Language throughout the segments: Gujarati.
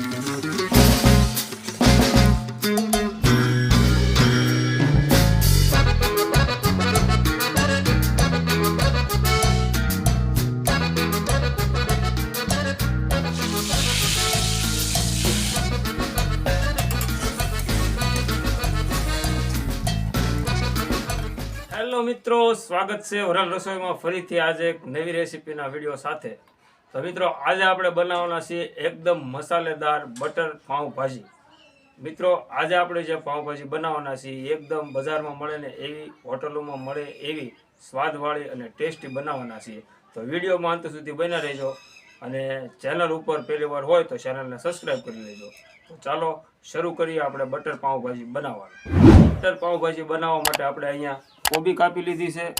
હેલો મિત્રો સ્વાગત છે ઓરલ રસોઈમાં ફરીથી આજે એક નવી રેસીપીના વીડિયો સાથે. તો મિત્રો, આજે આપણે બનાવવાના છીએ એકદમ મસાલેદાર બટર પાઉંભાજી. મિત્રો, આજે આપણે જે પાઉંભાજી બનાવવાના છીએ એકદમ બજારમાં મળે ને એવી હોટલોમાં મળે એવી સ્વાદવાળી અને ટેસ્ટી બનાવવાના છીએ. તો વિડીયોમાં અંત સુધી બન્યા રહેજો અને ચેનલ ઉપર પહેલી વાર હોય તો ચેનલને સબસ્ક્રાઈબ કરી લેજો. તો ચાલો, શરૂ કરીએ આપણે બટર પાઉંભાજી બનાવવાનું. બટર પાઉંભાજી બનાવવા માટે આપણે અહીંયા કોબી કાપી લીધી છે.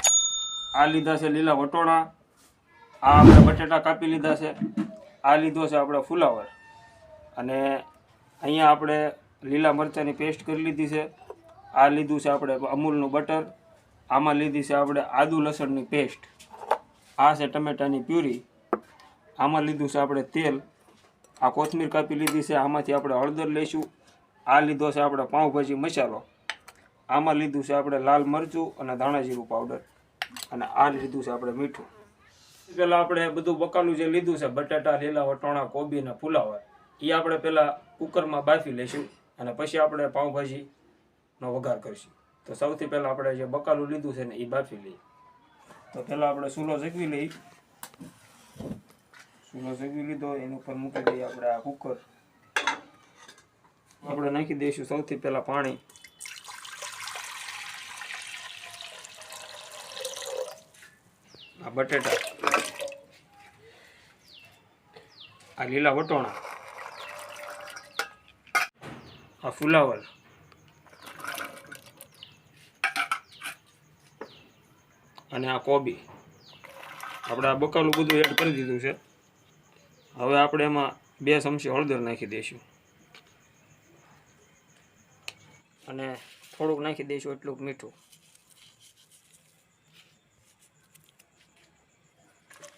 આ લીધા છે લીલા વટોણા. આ આપણે બટેટા કાપી લીધા છે. આ લીધો છે આપણે ફુલાવર. અને અહીંયા આપણે લીલા મરચાંની પેસ્ટ કરી લીધી છે. આ લીધું છે આપણે અમૂલનું બટર. આમાં લીધી છે આપણે આદુ લસણની પેસ્ટ. આ છે ટમેટાની પ્યુરી. આમાં લીધું છે આપણે તેલ. આ કોથમીર કાપી લીધી છે. આમાંથી આપણે હળદર લઈશું. આ લીધો છે આપણે પાઉંભાજી મસાલો. આમાં લીધું છે આપણે લાલ મરચું અને ધાણા જીરું પાવડર. અને આ લીધું છે આપણે મીઠું. પહેલાં આપણે બધું બકાલું જે લીધું છે, બટાટા લીલા વટોણા કોબી ને ફુલાવર એ આપણે પહેલાં કુકરમાં બાફી લઈશું અને પછી આપણે પાઉંભાજીનો વઘાર કરીશું. તો સૌથી પહેલાં આપણે જે બકાલું લીધું છે ને એ બાફી લઈએ. તો પહેલાં આપણે સૂલો જગવી લઈએ. સૂલો જગવી લીધો, એની ઉપર મૂકી દઈએ આપણે આ કુકર. આપણે નાખી દઈશું સૌથી પહેલાં પાણી. આ બટેટા. આ લીલા વટોણા. આ ફુલાવર. અને આ કોબી. આપણે આ બકાલું બધું એડ કરી દીધું છે. હવે આપણે એમાં બે ચમચી હળદર નાખી દઈશું. અને થોડુંક નાખી દઈશું એટલું મીઠું.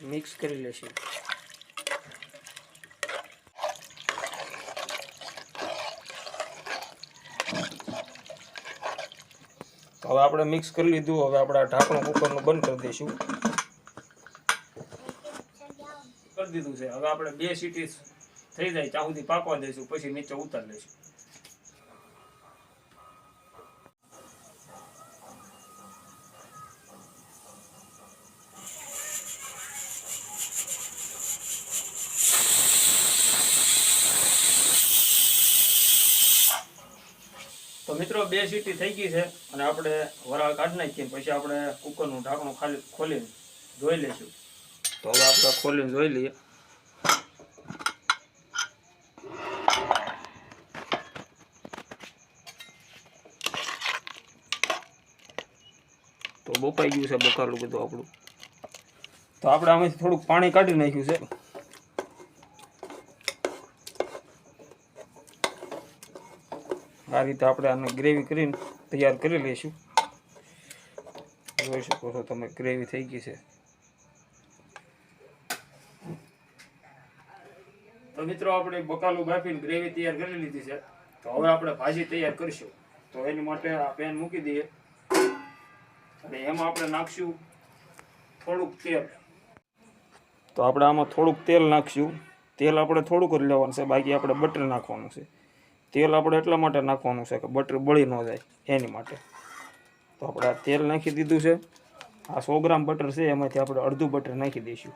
મિક્સ કરી લેશું. હવે આપણે મિક્સ કરી લીધું. હવે આપણે આ ઢાંકણું કુકરનું બંધ કરી દઈશું. કરી દીધું છે. હવે આપણે બે સીટી થઈ જાય. ત્યાં પાકવા દઈશું. પછી નીચે ઉતારી લઈશું. મિત્રો, બે સીટી થઈ ગઈ છે અને આપણે વરાળ કાઢી નાખીએ પછી આપણે કુકરનું ઢાંકણું ખાલી ખોલીને જોઈ લઈશું. તો હવે આપણે ખોલીને જોઈ લઈએ. તો બપાઈ ગયું છે બકાલું બધું આપણું. તો આપણે આમાંથી થોડુંક પાણી કાઢી નાખ્યું છે. આ રીતે આપણે આને ગ્રેવી કરીને તૈયાર કરી લઈશું. જોઈ શકો છો તમે ગ્રેવી થઈ ગઈ છે. તો મિત્રો આપણે બકાલું બાફીને ગ્રેવી તૈયાર કરી લીધી છે. તો હવે આપણે ભાજી તૈયાર કરીશું. તો એની માટે આ પેન મૂકી દઈએ. અને એમાં આપણે નાખશું થોડુંક તેલ. તો આપણે આમાં થોડુંક તેલ નાખશું. તેલ આપણે થોડુંક જ લેવાનું છે, બાકી આપણે બટર નાખવાનું છે. તેલ આપણે એટલા માટે નાખવાનું છે કે બટર બળી ન જાય એની માટે. તો આપણે આ તેલ નાખી દીધું છે. આ સો ગ્રામ બટર છે, એમાંથી આપણે અડધું બટર નાખી દઈશું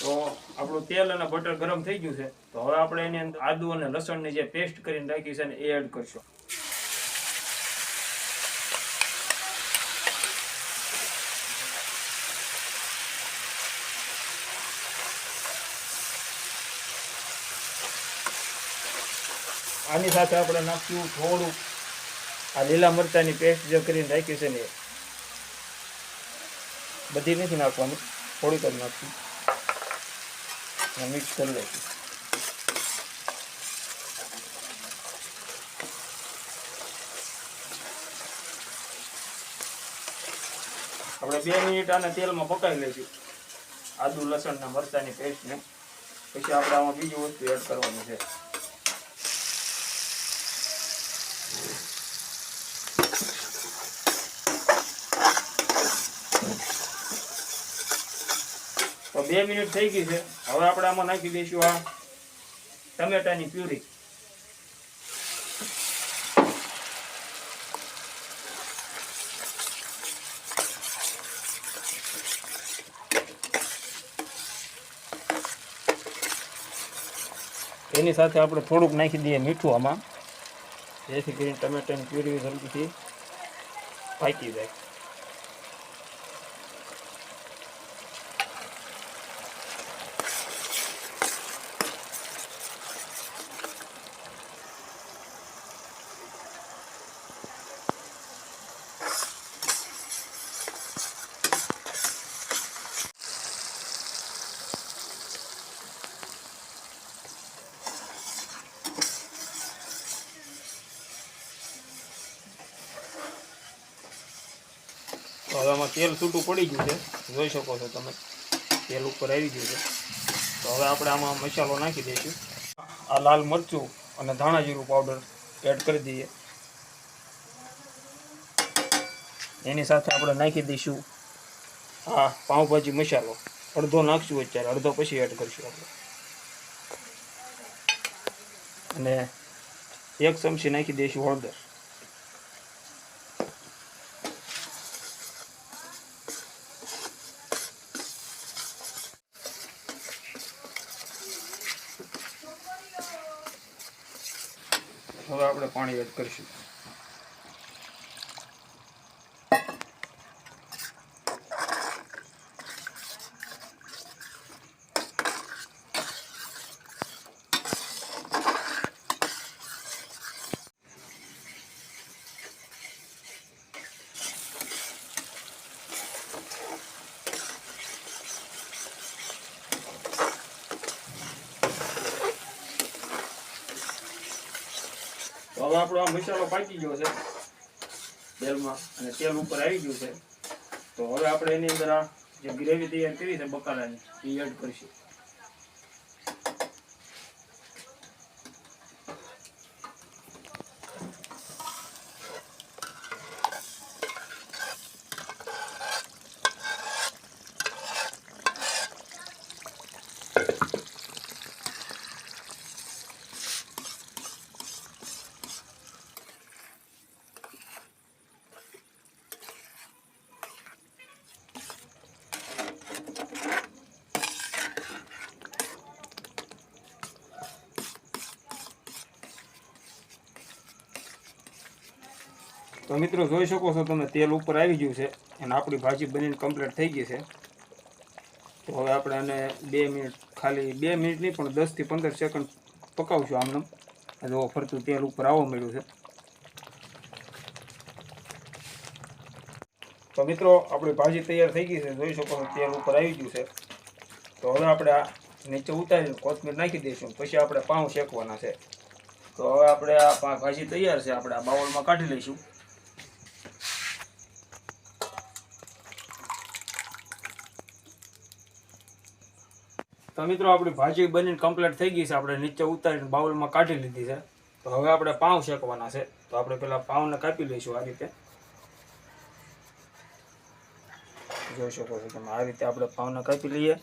તો આપણું તેલ અને બટર ગરમ થઈ ગયું છે, તો હવે આપણે એની અંદર આદુ અને લસણની જે પેસ્ટ કરીને રાખી છે ને એ એડ કરશું. આની સાથે આપણે નાખ્યું થોડું આ લીલા મરચાની પેસ્ટ જે કરીને રાખી છે ને એ. બધી નથી નાખવાનું, થોડીક જ નાખશું. અને મિક્સ કરી લઈશું. આપણે બે મિનિટ આને તેલમાં પકાવી લઈશું. આદુ લસણ લસણના મરચાંની પેસ્ટને પછી આપણે આમાં બીજી વસ્તુ એડ કરવાની છે. તો બે મિનિટ થઈ ગઈ છે. હવે આપણે આમાં નાખી દઈશું આ ટમેટાની પ્યુરી. એની સાથે આપણે થોડુંક નાખી દઈએ મીઠું આમાં. જેથી કરીને ટમેટાની પ્યુરી જલ્દીથી પાકી જાય. તો હવે આમાં તેલ છૂટું પડી ગયું છે. જોઈ શકો છો તમે. તેલ ઉપર આવી ગયું છે. તો હવે આપણે આમાં મસાલો નાખી દઈશું. આ લાલ મરચું અને ધાણા જીરું પાવડર એડ કરી દઈએ. એની સાથે આપણે નાખી દઈશું આ પાઉંભાજી મસાલો. અડધો નાખશું અત્યારે. અડધો પછી એડ કરીશું આપણે. અને એક ચમચી નાખી દઈશું હળદર. હવે આપણે પાણી એડ કરીશું. આપણો આ મસાલો પાકી ગયો છે તેલમાં અને તેલ ઉપર આવી ગયું છે. તો હવે આપણે એની અંદર આ જે ગ્રેવી તૈયાર કરી છે બકાલાની, એ એડ કરીશું. તો મિત્રો જોઈ શકો છો તમે, તેલ ઉપર આવી ગયું છે અને આપણી ભાજી બનીને કમ્પ્લીટ થઈ ગઈ છે. તો હવે આપણે આને બે મિનિટ, ખાલી બે મિનિટ નહીં, પણ દસથી પંદર સેકન્ડ પકાવશું આમને. જો ફરતું તેલ ઉપર આવવા મળ્યું છે. તો મિત્રો, આપણી ભાજી તૈયાર થઈ ગઈ છે. જોઈ શકો છો, તેલ ઉપર આવી ગયું છે. તો હવે આપણે આ નીચે ઉતારીને કોથમીર નાખી દઈશું. પછી આપણે પાઉં શેકવાના છે. તો હવે આપણે આ ભાજી તૈયાર છે. આપણે આ બાઉલમાં કાઢી લઈશું. તો મિત્રો, આપણી ભાજી બનીને કમ્પ્લીટ થઈ ગઈ છે. આપણે નીચે ઉતારીને બાઉલમાં કાઢી લીધી છે. તો હવે આપણે પાઉં શેકવાના છે. તો આપણે પેલા પાઉંને કાપી લઈશું આ રીતે. જોઈ શકો છો તમે, આ રીતે આપણે પાઉંને કાપી લઈએ.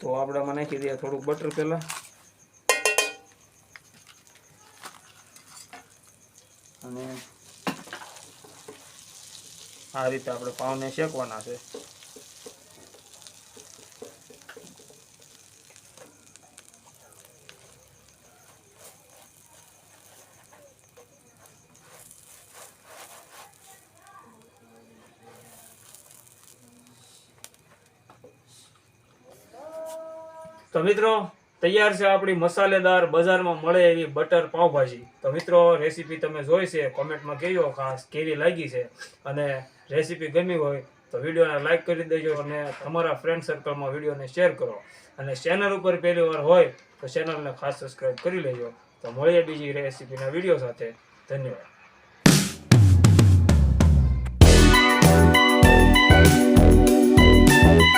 તો આપણે આમાં નાખી દઈએ થોડુંક બટર પહેલાં. અને આ રીતે આપણે પાઉને શેકવાના છે. તો મિત્રો, તૈયાર છે આપણી મસાલેદાર બજારમાં મળે એવી બટર પાવભાજી તો મિત્રો રેસીપી તમે જોઈ છે કોમેન્ટમાં કહેજો ખાસ કેવી લાગી છે. અને રેસીપી ગમી હોય તો વિડીયોને લાઈક કરી દેજો અને તમારા ફ્રેન્ડ સર્કલમાં વિડીયોને શેર કરો. અને ચેનલ ઉપર પહેલી વાર હોય તો ચેનલને ખાસ સબસ્ક્રાઈબ કરી લેજો. તો મળીએ બીજી રેસીપીના વીડિયો સાથે. ધન્યવાદ. Thank